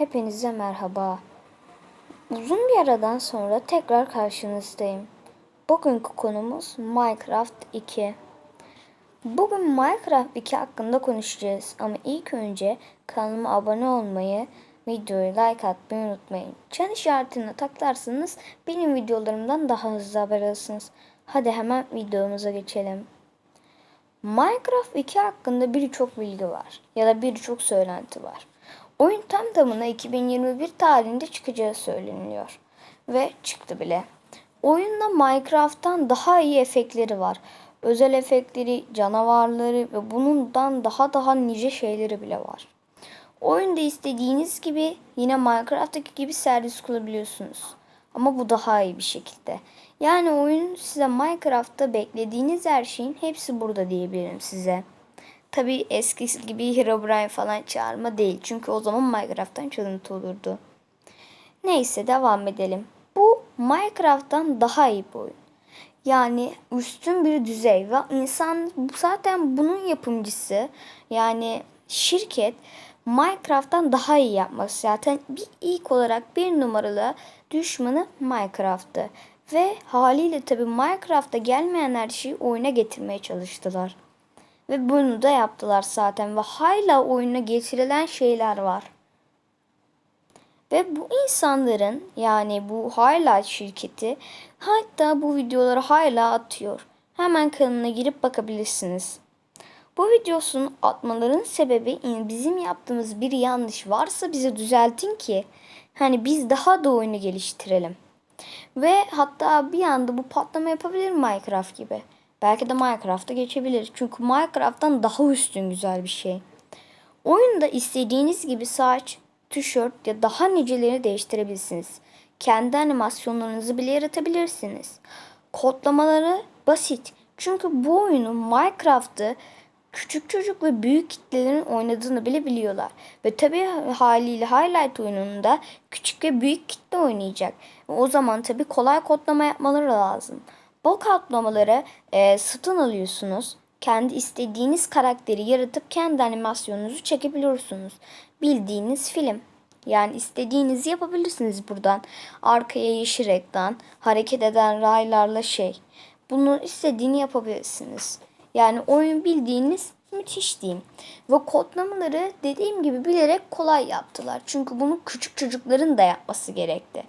Hepinize merhaba. Uzun bir aradan sonra tekrar karşınızdayım. Bugünkü konumuz Minecraft 2. Bugün Minecraft 2 hakkında konuşacağız ama ilk önce kanalıma abone olmayı, videoyu like atmayı unutmayın. Çan işaretini tıklarsanız benim videolarımdan daha hızlı haber alırsınız. Hadi hemen videomuza geçelim. Minecraft 2 hakkında birçok bilgi var ya da birçok söylenti var. Oyun tam tamına 2021 tarihinde çıkacağı söyleniliyor ve çıktı bile. Oyunda Minecraft'tan daha iyi efektleri var. Özel efektleri, canavarları ve bundan daha daha nice şeyleri bile var. Oyunda istediğiniz gibi yine Minecraft'taki gibi servis kurabiliyorsunuz. Ama bu daha iyi bir şekilde. Yani oyun size Minecraft'ta beklediğiniz her şeyin hepsi burada diyebilirim size. Tabi eskisi gibi Herobrine falan çağırma değil. Çünkü o zaman Minecraft'tan çalıntı olurdu. Neyse devam edelim. Bu Minecraft'tan daha iyi bir oyun. Yani üstün bir düzey ve insan zaten bunun yapımcısı yani şirket Minecraft'tan daha iyi yapması zaten bir ilk olarak bir numaralı düşmanı Minecraft'tı. Ve haliyle tabi Minecraft'a gelmeyen her şeyi oyuna getirmeye çalıştılar. Ve bunu da yaptılar zaten ve hala oyuna getirilen şeyler var. Ve bu insanların yani bu hala şirketi hatta bu videoları hala atıyor. Hemen kanalına girip bakabilirsiniz. Bu videosunu atmaların sebebi bizim yaptığımız bir yanlış varsa bize düzeltin ki hani biz daha da oyunu geliştirelim. Ve hatta bir anda bu patlama yapabilir Minecraft gibi. Belki de Minecraft'a geçebilir. Çünkü Minecraft'tan daha üstün güzel bir şey. Oyunda istediğiniz gibi saç, tişört ya daha niceleri değiştirebilirsiniz. Kendi animasyonlarınızı bile yaratabilirsiniz. Kodlamaları basit. Çünkü bu oyunu Minecraft'ı küçük çocuk ve büyük kitlelerin oynadığını bile biliyorlar. Ve tabi haliyle Highlight oyununda küçük ve büyük kitle oynayacak. O zaman tabi kolay kodlama yapmaları lazım. Bu kodlamaları e, satın alıyorsunuz. Kendi istediğiniz karakteri yaratıp kendi animasyonunuzu çekebiliyorsunuz. Bildiğiniz film. Yani istediğinizi yapabilirsiniz buradan. Arkaya yeşil ekran, hareket eden raylarla şey. Bunu istediğini yapabilirsiniz. Yani oyun bildiğiniz müthiş diyeyim. Ve kodlamaları dediğim gibi bilerek kolay yaptılar. Çünkü bunu küçük çocukların da yapması gerekti.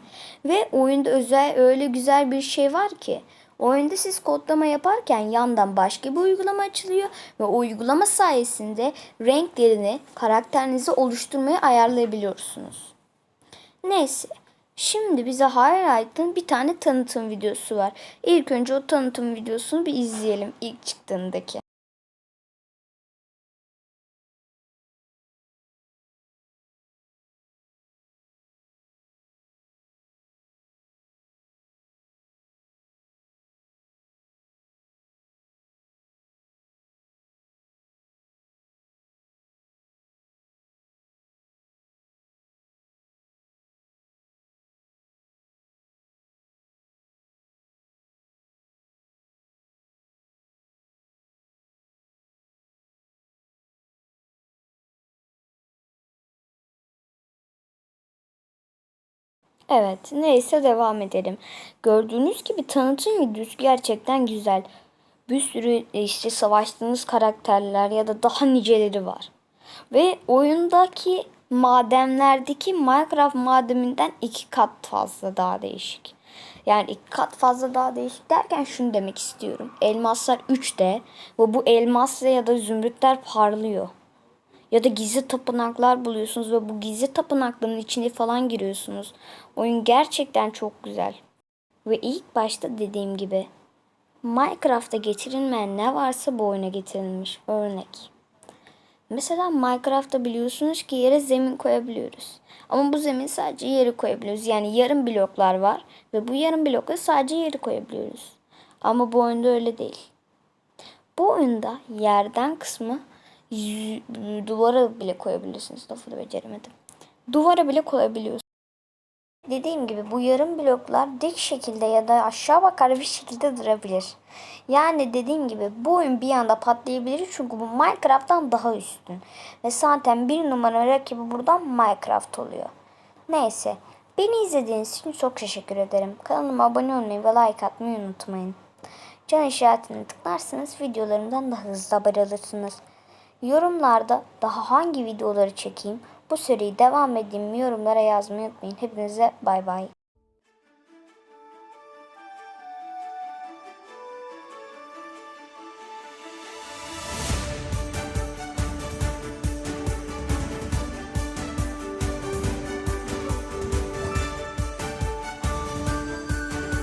Ve oyunda özel öyle güzel bir şey var ki Oyunda siz kodlama yaparken yandan başka bir uygulama açılıyor ve o uygulama sayesinde renklerini karakterinizi oluşturmaya ayarlayabiliyorsunuz. Neyse. Şimdi bize Highlight'ın bir tane tanıtım videosu var. İlk önce o tanıtım videosunu bir izleyelim ilk çıktığındaki. Evet, neyse devam edelim. Gördüğünüz gibi tanıtım videosu gerçekten güzel. Bir sürü işte savaştığınız karakterler ya da daha niceleri var. Ve oyundaki madenlerdeki Minecraft madeninden iki kat fazla daha değişik. Yani iki kat fazla daha değişik derken şunu demek istiyorum. Elmaslar 3'te ve bu elmasla ya da zümrütler parlıyor ya da gizli tapınaklar buluyorsunuz ve bu gizli tapınakların içine falan giriyorsunuz. Oyun gerçekten çok güzel. Ve ilk başta dediğim gibi Minecraft'ta getirilmeyen ne varsa bu oyuna getirilmiş. Örnek. Mesela Minecraft'ta biliyorsunuz ki yere zemin koyabiliyoruz. Ama bu zemin sadece yeri koyabiliyoruz. Yani yarım bloklar var ve bu yarım blokla sadece yeri koyabiliyoruz. Ama bu oyunda öyle değil. Bu oyunda yerden kısmı duvara bile koyabilirsiniz. Lafı da beceremedim. Duvara bile koyabiliyorsunuz. Dediğim gibi bu yarım bloklar dik şekilde ya da aşağı bakar bir şekilde durabilir. Yani dediğim gibi bu oyun bir anda patlayabilir çünkü bu Minecraft'tan daha üstün. Ve zaten bir numara rakibi buradan Minecraft oluyor. Neyse. Beni izlediğiniz için çok teşekkür ederim. Kanalıma abone olmayı ve like atmayı unutmayın. Can işaretini tıklarsanız videolarımdan daha hızlı haber alırsınız. Yorumlarda daha hangi videoları çekeyim, bu seriyi devam edeyim mi yorumlara yazmayı unutmayın. Hepinize bay bay.